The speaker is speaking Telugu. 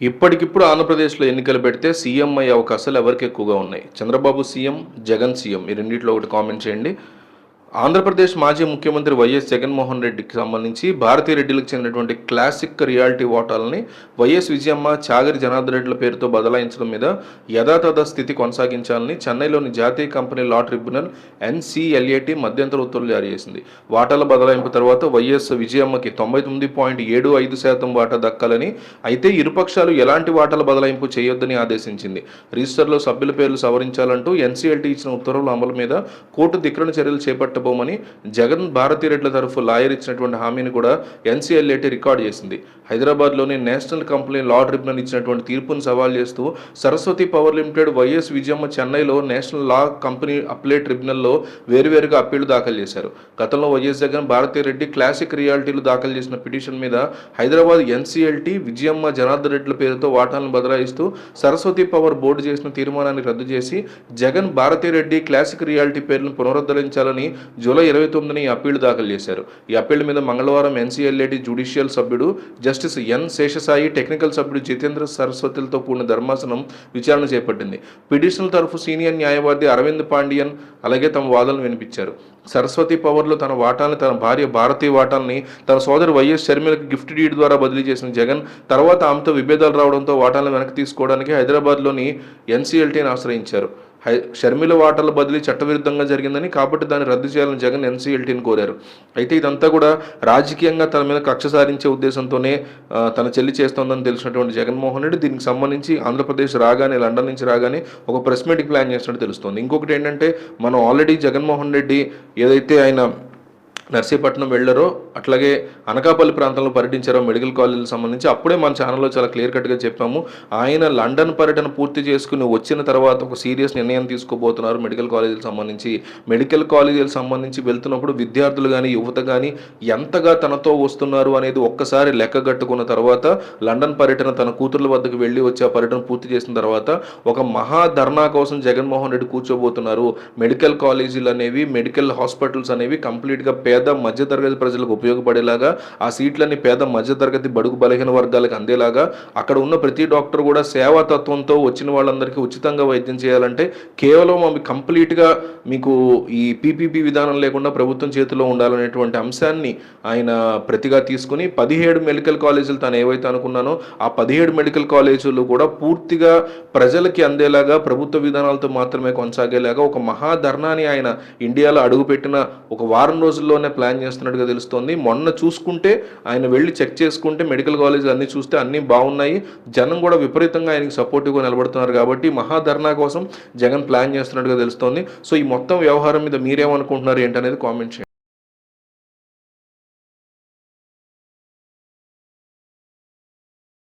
ఇప్పటికిప్పుడు ఆంధ్రప్రదేశ్లో ఎన్నికలు పెడితే సీఎం అయ్యే అవకాశాలు ఎవరికి ఎక్కువగా ఉన్నాయి? చంద్రబాబు సీఎం జగన్ సీఎం ఈ రెండింటిలో ఒకటి కామెంట్ చేయండి. ఆంధ్రప్రదేశ్ మాజీ ముఖ్యమంత్రి వైఎస్ జగన్మోహన్ రెడ్డికి సంబంధించి భారతీయ రెడ్డిలకు చెందినటువంటి క్లాసిక్ రియాలిటీ ఓటాలని వైఎస్ విజయమ్మ చాగరి జనార్దన్ రెడ్డిల పేరుతో బదలాయించడం మీద యథాతథ స్థితి కొనసాగించాలని చెన్నైలోని జాతీయ కంపెనీ లా ట్రిబ్యునల్ ఎన్సీఎల్ఏటి మధ్యంతర ఉత్తర్వులు జారీ చేసింది. వాటాల బదలాయింపు తర్వాత వైఎస్ విజయమ్మకి తొంభై తొమ్మిది పాయింట్ ఏడు ఐదు శాతం వాటా దక్కాలని అయితే ఇరుపక్షాలు ఎలాంటి వాటాల బదలాయింపు చేయొద్దని ఆదేశించింది. రిజిస్టర్లో సభ్యుల పేర్లు సవరించాలంటూ ఎన్సీఎల్టీ ఇచ్చిన ఉత్తర్వుల అమలు మీద కోర్టు ధిక్కరణ చర్యలు చేపట్టబోమని జగన్ భారతీరెడ్ల తరఫు లాయర్ ఇచ్చినటువంటి హామీని కూడా ఎన్సీఎల్ఏటీ రికార్డు చేసింది. హైదరాబాద్లోని నేషనల్ కంపెనీ లా ట్రిబ్యునల్ ఇచ్చినటువంటి తీర్పును సవాల్ చేస్తూ Saraswati power limited YS Vijayamma చెన్నైలో నేషనల్ లా కంపెనీ అప్లే ట్రిబ్యునల్లో వేరువేరుగా అప్పీళ్ళు దాఖలు చేశారు. గతంలో వైఎస్ జగన్ భారతీ రెడ్డి క్లాసిక్ రియాలిటీలు దాఖలు చేసిన పిటిషన్ మీద హైదరాబాద్ ఎన్సీఎల్టీ విజయమ్మ జనార్దన్ రెడ్ల పేరుతో వాటాలను బదలాయిస్తూ సరస్వతి పవర్ బోర్డు చేసిన తీర్మానాన్ని రద్దు చేసి జగన్ భారతీ రెడ్డి క్లాసిక్ రియాలిటీ పేర్లను పునరుద్ధరించాలని జూలై ఇరవై తొమ్మిదిని ఈ అప్పీళ్ళు దాఖలు చేశారు. ఈ అప్పీల్ మీద మంగళవారం ఎన్సీఎల్ఏటి జ్యుడిషియల్ సభ్యుడు జస్టిస్ ఎన్ శేషసాయి టెక్నికల్ సభ్యుడు జితేంద్ర సరస్వతులతో కూడిన ధర్మాసనం విచారణ చేపట్టింది. పిటిషనల్ తరఫు సీనియర్ న్యాయవాది అరవింద్ పాండియన్ అలాగే తమ వాదనలు వినిపించారు. సరస్వతి పవర్లో తన వాటాల్ని తన భార్య భారతీయ వాటాల్ని తన సోదరు వైఎస్ షర్మిలకి గిఫ్ట్ డీడ్ ద్వారా బదిలీ చేసిన జగన్ తర్వాత ఆమెతో విభేదాలు రావడంతో వాటాలను వెనక్కి తీసుకోవడానికి హైదరాబాద్లోని ఎన్సీఎల్టీని ఆశ్రయించారు. హై షర్మిల వాటాల బదిలీ చట్టవిరుద్ధంగా జరిగిందని కాబట్టి దాన్ని రద్దు చేయాలని జగన్ ఎన్సీఎల్టీని కోరారు. అయితే ఇదంతా కూడా రాజకీయంగా తన మీద కక్ష సారించే ఉద్దేశంతోనే తన చెల్లి చేస్తోందని తెలిసినటువంటి జగన్మోహన్ రెడ్డి దీనికి సంబంధించి ఆంధ్రప్రదేశ్ రాగానే లండన్ నుంచి రాగానే ఒక ప్రెస్ మీటింగ్ ప్లాన్ చేసినట్టు తెలుస్తోంది. ఇంకొకటి ఏంటంటే మనం ఆల్రెడీ జగన్మోహన్ రెడ్డి ఏదైతే ఆయన నర్సీపట్నం వెళ్ళారో అట్లాగే అనకాపల్లి ప్రాంతంలో పర్యటించారో మెడికల్ కాలేజీకి సంబంధించి అప్పుడే మన ఛానల్లో చాలా క్లియర్ కట్గా చెప్పాము. ఆయన లండన్ పర్యటన పూర్తి చేసుకుని వచ్చిన తర్వాత ఒక సీరియస్ నిర్ణయం తీసుకోబోతున్నారు మెడికల్ కాలేజీలకు సంబంధించి. మెడికల్ కాలేజీలకు సంబంధించి వెళ్తున్నప్పుడు విద్యార్థులు కానీ యువత కానీ ఎంతగా తనతో వస్తున్నారు అనేది ఒక్కసారి లెక్క కట్టుకున్న తర్వాత లండన్ పర్యటన తన కూతుర్ల వద్దకు వెళ్ళి వచ్చి ఆ పర్యటన పూర్తి చేసిన తర్వాత ఒక మహా ధర్నా కోసం జగన్మోహన్ రెడ్డి కూర్చోబోతున్నారు. మెడికల్ కాలేజీలు అనేవి మెడికల్ హాస్పిటల్స్ అనేవి కంప్లీట్గా పేద మధ్యతరగతి ప్రజలకు ఉపయోగపడేలాగా ఆ సీట్లన్నీ పేద మధ్యతరగతి బడుగు బలహీన వర్గాలకు అందేలాగా అక్కడ ఉన్న ప్రతి డాక్టర్ కూడా సేవా తత్వంతో వచ్చిన వాళ్ళందరికీ ఉచితంగా వైద్యం చేయాలంటే కేవలం అవి కంప్లీట్గా మీకు ఈ పీపీపీ విధానం లేకుండా ప్రభుత్వం చేతిలో ఉండాలనేటువంటి అంశాన్ని ఆయన ప్రతిగా తీసుకుని పదిహేడు మెడికల్ కాలేజీలు తాను ఏవైతే అనుకున్నానో ఆ పదిహేడు మెడికల్ కాలేజీలు కూడా పూర్తిగా ప్రజలకి అందేలాగా ప్రభుత్వ విధానాలతో మాత్రమే కొనసాగేలాగా ఒక మహాధర్నాన్ని ఆయన ఇండియాలో అడుగుపెట్టిన ఒక వారం రోజుల్లోనే ప్లాన్ చేస్తున్నట్టుగా తెలుస్తోంది. మొన్న చూసుకుంటే ఆయన వెళ్ళి చెక్ చేసుకుంటే మెడికల్ కాలేజ్ అన్ని చూస్తే అన్నీ బాగున్నాయి. జనం కూడా విపరీతంగా ఆయనకి సపోర్టివ్గా నిలబడుతున్నారు కాబట్టి మహాధర్నా కోసం జగన్ ప్లాన్ చేస్తున్నట్టుగా తెలుస్తోంది. సో ఈ మొత్తం వ్యవహారం మీద మీరేమనుకుంటున్నారు ఏంటనేది కామెంట్ చేయండి.